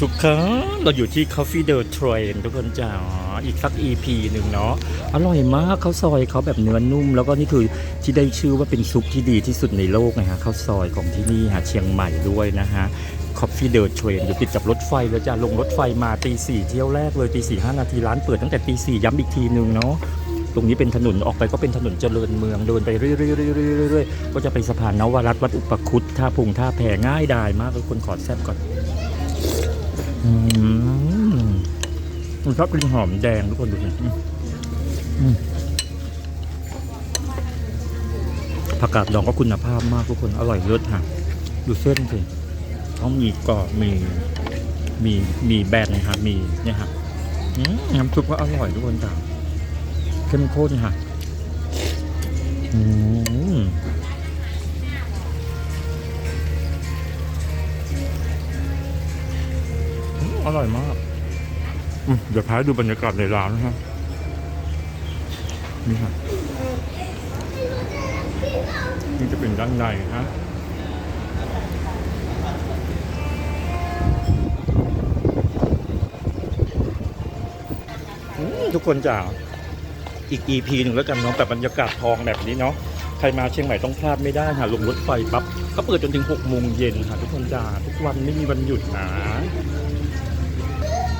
ทุกครั้งเราอยู่ที่ Coffee Day Train ทุกคนจ๋าอีกสัก EP หนึ่งเนาะอร่อยมากข้าวซอยเขาแบบเนื้อนุ่ม แล้วก็นี่คือที่ได้ชื่อว่าเป็นซุปที่ดีที่สุดในโลกนะฮะข้าวซอยของที่นี่ฮะเชียงใหม่ด้วยนะฮะ Coffee Day Train อยู่ติดกับรถไฟแล้วจะลงรถไฟมาตีสี่เที่ยวแรกเลยตีสี่ห้านาทีร้านเปิดตั้งแต่ตีสี่ย้ำอีกทีหนึ่งเนาะตรงนี้เป็นถนนออกไปก็เป็นถนนเจริญเมืองเดินไปเรื่อยๆๆๆก็จะไปสะพานนวรัตวัดอุปคุตท่าพุงท่าแพง่ายดายมากเลยคนขอแซบก่อน อืมมันชอบกลิ่นหอมแดงทุกคนดูสิอืมอืมผักกาดดองก็คุณภาพมากทุกคนอร่อยเลิศฮะดูเส้นสิต้องมีกรอบมีมีมีแบนนะครับมีเนี่ยฮะอืมน้ำซุปก็อร่อยทุกคนจ้ะเข้มข้นค่ะอืม อร่อยมากอืมเดี๋ยวพาให้ดูบรรยากาศในร้านนะครับนี่ค่ะนี่จะเป็นด้านในฮะทุกคนจ๋าอีก EP หนึ่งแล้วกันเนาะแบบบรรยากาศทองแบบนี้เนาะใครมาเชียงใหม่ต้องพลาดไม่ได้ค่ะลงรถไฟปั๊บก็เปิดจนถึง6โมงเย็นค่ะ ทุกคนจ๋าทุกวันไม่มีวันหยุดนะ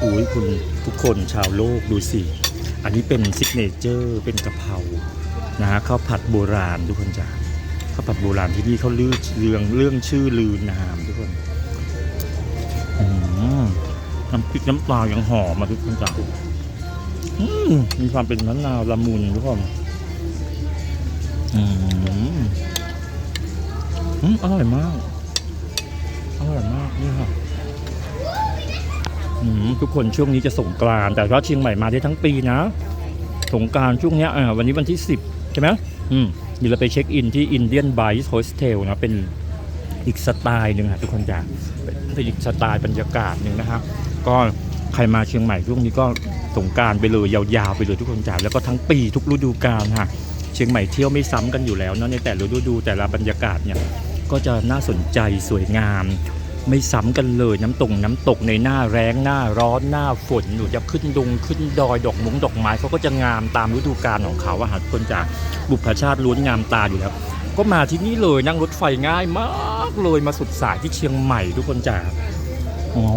อุ้ยคุณทุกคนชาวโลกดูสิ อันนี้เป็นซิกเนเจอร์เป็นกะเพรานะฮะข้าวผัดโบราณทุกคนจ๋าข้าวผัดโบราณที่นี่เขาลือเรื่องเรื่องชื่อลือนามทุกคนน้ำพริกน้ำปลายังหอมมาทุกคนจ๋ามมีความเป็นมะนาวละมุนทุกคนอืมอร่อยมาก ทุกคนช่วงนี้จะสงกรานแต่ว่าเชียงใหม่มาได้ทั้งปีนะสงกรารช่วงนี้อ่าวันนี้วันที่สิบใช่ไหมอืมเดี๋ยวเราไปเช็คอินที่อินเดียนไบส์โฮสเทลนะเป็นอีกสไตล์หนึ่งค่ะทุกคนจ้ะเป็นอีกสไตล์บรรยากาศหนึ่งนะครับก็ใครมาเชียงใหม่ช่วงนี้ก็สงกรารไปเลยยาวๆไปเลยทุกคนจ๋าแล้วก็ทั้งปีทุกฤดูกาลค่ะเชียงใหม่เที่ยวไม่ซ้ำกันอยู่แล้วเนาะในแต่ละฤดูแต่ละบรรยากาศเนี่ยก็จะน่าสนใจสวยงาม ไม่ซ้ำกันเลยน้ำตกน้ำตกในหน้าแรงหน้าร้อนหน้าฝนหนูจะขึ้นดงขึ้นดอยดอกมุงดอกไม้เขาก็จะงามตามฤดูกาลของเขาอะค่ะทุกคนจ๋าบุพชาติล้วนงามตาอยู่แล้ว ก็มาที่นี่เลยนั่งรถไฟง่ายมากเลยมาสุดสายที่เชียงใหม่ทุกคนจ๋าอ๋อ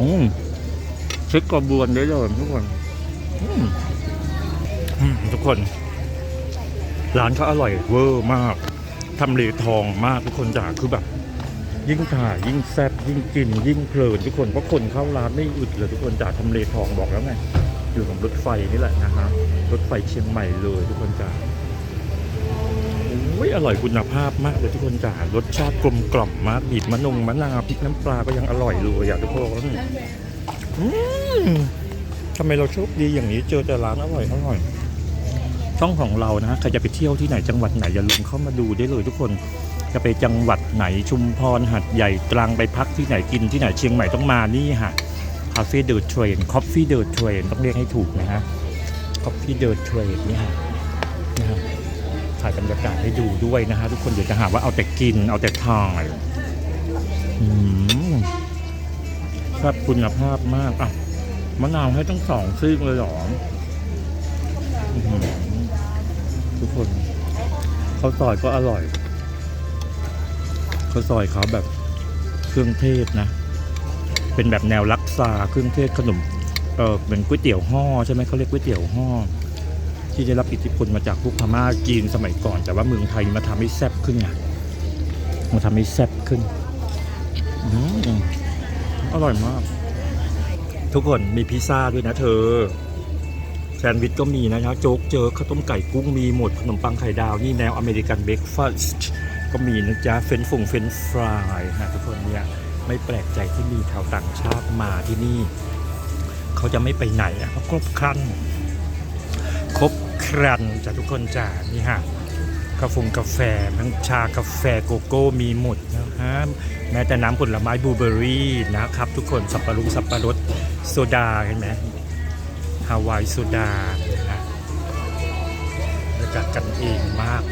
เช็คกระบวนได้เลยทุกคนอืมอืมทุกคน ร้านเขาอร่อยเวอร์มากทำเลทองมากทุกคนจ๋าคือแบบ ยิ่งถ่ายยิ่งแซ่บยิ่งกิน ยิ่งเพลินทุกคนเพราะคนเข้าร้านไม่อึดเลยทุกคนจ๋าทำเลทองบอกแล้วไงอยู่ของรถไฟนี่แหละนะฮะรถไฟเชียงใหม่เลยทุกคนจ๋าโอ้ยอร่อยคุณภาพมากเลยทุกคนจ๋ารสชาติกลมกล่อมมากบีบมะนงมะนาวพริกน้ำปลาก็ยังอร่อยเลยอะทุกคนทำไมเราโชคดีอย่างนี้เจอแต่ร้านอร่อยอร่อยช่องของเรานะใครจะไปเที่ยวที่ไหนจังหวัดไหนอย่าลืมเข้ามาดูได้เลยทุกคน จะไปจังหวัดไหนชุมพรหัดใหญ่ตรังไปพักที่ไหนกินที่ไหนเชียงใหม่ต้องมานี่ฮะคาเฟ่เดอะเทรนคอฟฟี่เดอะเทรนต้องเรียกให้ถูกนะฮะคอฟฟี่เดอะเทรนนี่ฮะนะฮะถ่ายบรรยากาศให้ดูด้วยนะฮะทุกคนเดี๋ยวจะหาว่าเอาแต่กินเอาแต่ทานอืมครับคุณภาพมากอะมะนาวให้ทั้งสองซีกเลยหรออื้อหือทุกคนข้าวซอยก็อร่อย ข้าวซอยเขาแบบเครื่องเทศนะ เป็นแบบแนวลักซาเครื่องเทศขนมเออเป็นก๋วยเตี๋ยวห่อใช่ไหมเขาเรียกก๋วยเตี๋ยวห่อที่ได้รับอิทธิพลมาจากพวกพม่าจีนสมัยก่อน แต่ว่าเมืองไทยมาทำให้แซ่บขึ้นไงมาทำให้แซ่บขึ้นอืมอร่อยมาก ทุกคนมีพิซซ่าด้วยนะเธอแซนด์วิชก็มีนะครับโจ๊กเจอข้าวต้มไก่กุ้งมีหมดขนมปังไข่ดาว นี่แนวอเมริกันเบรกฟาสต์ ก็มีนะจ๊ะเฟนฟงเฟนฟรายนะทุกคนเนี่ยไม่แปลกใจที่มีชาวต่างชาติมาที่นี่ เขาจะไม่ไปไหนอะเขาครบครันครบครันจ้ะทุกคนจ้ะนี่ฮะกาแฟกาแฟทั้งชากาแฟโกโก้มีหมดนะฮะแม้แต่น้ำผลไม้บลูเบอรี่นะครับ ทุกคนสับปะรดสับปะรดโซดาเห็นไหมฮาวายโซดานะฮะบรรยากาศกันเองมาก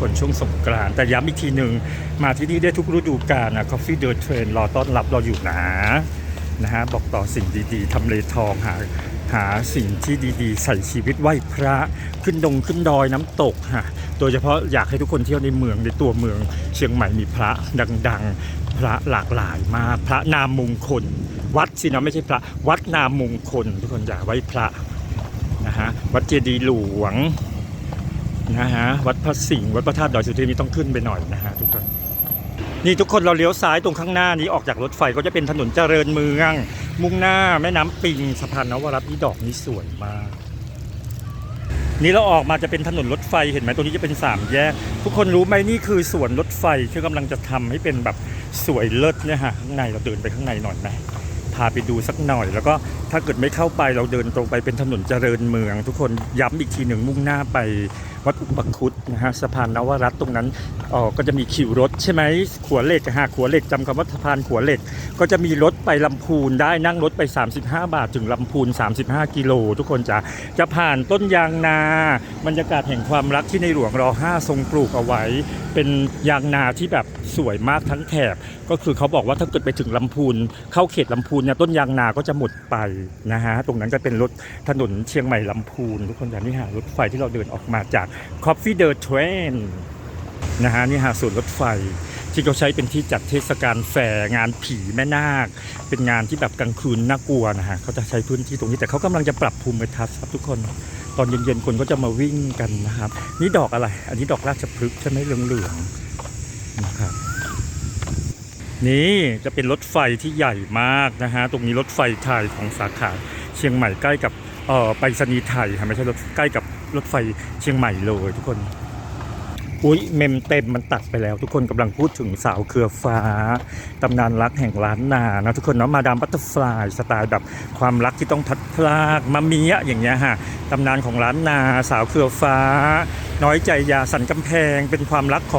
คนช่วงสงกรานต์แต่ย้ำอีกทีหนึ่งมาที่นี่ได้ทุกฤดูกาลนะ Coffee Dirt Train รอต้อนรับเราอยู่นะนะฮะบอกต่อสิ่งดีๆทำเลทองหาหาสิ่งที่ดีๆ ใส่ชีวิตไหว้พระขึ้นดงขึ้นดอยน้ำตกฮะโดยเฉพาะอยากให้ทุกคนเที่ยวในเมืองในตัวเมือง เชียงใหม่มีพระดังๆ พระหลากหลายมากพระนามมงคล วัดสินะไม่ใช่พระวัดนามมงคล ทุกคนอย่าไหว้พระนะฮะวัดเจดีย์หลวง นะฮะวัดพระสิงห์วัดพระธาตุดอยสุเทพนี่ต้องขึ้นไปหน่อยนะฮะทุกคนนี่ทุกคนเราเลี้ยวซ้ายตรงข้างหน้านี้ออกจากรถไฟก็จะเป็นถนนเจริญเมือง มุ่งหน้าแม่น้ำปิงสะพานนวรัตน์นี่ดอกนี้สวยมาก นี่เราออกมาจะเป็นถนนรถไฟเห็นไหมตรงนี้จะเป็นสามแยก ทุกคนรู้ไหมนี่คือสวนรถไฟที่กำลังจะทำให้เป็นแบบสวยเลิศเนี่ยฮะข้างในเราเดินไปข้างในหน่อยไหม พาไปดูสักหน่อย แล้วก็ถ้าเกิดไม่เข้าไปเราเดินตรงไปเป็นถนนเจริญเมือง ทุกคนย้ำอีกทีหนึ่งมุ่งหน้าไปวัดอุปคุตนะฮะสะพานนวรัตตรงนั้นอ๋อก็จะมีคิวรถใช่ไหมขัวเหล็กฮะขัวเหล็กจำคำว่าสะพานขัวเหล็ก ก็จะมีรถไปลำพูนได้นั่งรถไป 35 บาท ถึงลำพูน 35 กิโล ทุกคนจะจะผ่านต้นยางนาบรรยากาศแห่งความรักที่ในหลวงรอ5ทรงปลูกเอาไว้ เป็นยางนาที่แบบสวยมากทั้งแถบ ก็คือเขาบอกว่าถ้าเกิดไปถึงลำพูนเข้าเขตลำพูนเนี่ยต้นยางนาก็จะหมดไปนะฮะตรงนั้นก็เป็นรถถนนเชียงใหม่ลำพูนทุกคนอย่างนี้ฮะรถไฟที่เราเดินออกมาจาก Coffee the Train นะฮะนี่ฮะส่วนรถไฟที่เขาใช้เป็นที่จัดเทศกาลแฟร์งานผีแม่นาค เป็นงานที่แบบกลางคืนน่ากลัวนะฮะเขาจะใช้พื้นที่ตรงนี้แต่เขากำลังจะปรับภูมิทัศน์ครับทุกคน ตอนเย็นๆคนก็จะมาวิ่งกันนะครับ นี่ดอกอะไร อันนี้ดอกราชพฤกษ์ใช่ไหมเหลืองๆนะครับ นี่จะเป็นรถไฟที่ใหญ่มากนะฮะ ตรงนี้รถไฟไทยของสาขาเชียงใหม่ใกล้กับเอ่อไปรษณีย์ไทยค่ะไม่ใช่รถใกล้กับรถไฟเชียงใหม่เลยทุกคน อุ้ยเมมเต็มมันตัดไปแล้ว ทุกคนกำลังพูดถึงสาวเครือฟ้าตำนานรักแห่งล้านนานะทุกคนเนาะมาดามบัตเตอร์ฟลายสไตล์แบบความรักที่ต้องพัดพลากมาเมียอย่างเงี้ยฮะตำนานของล้านนา สาวเครือฟ้า น้อยใจยาสันกำแพงเป็นความรักของ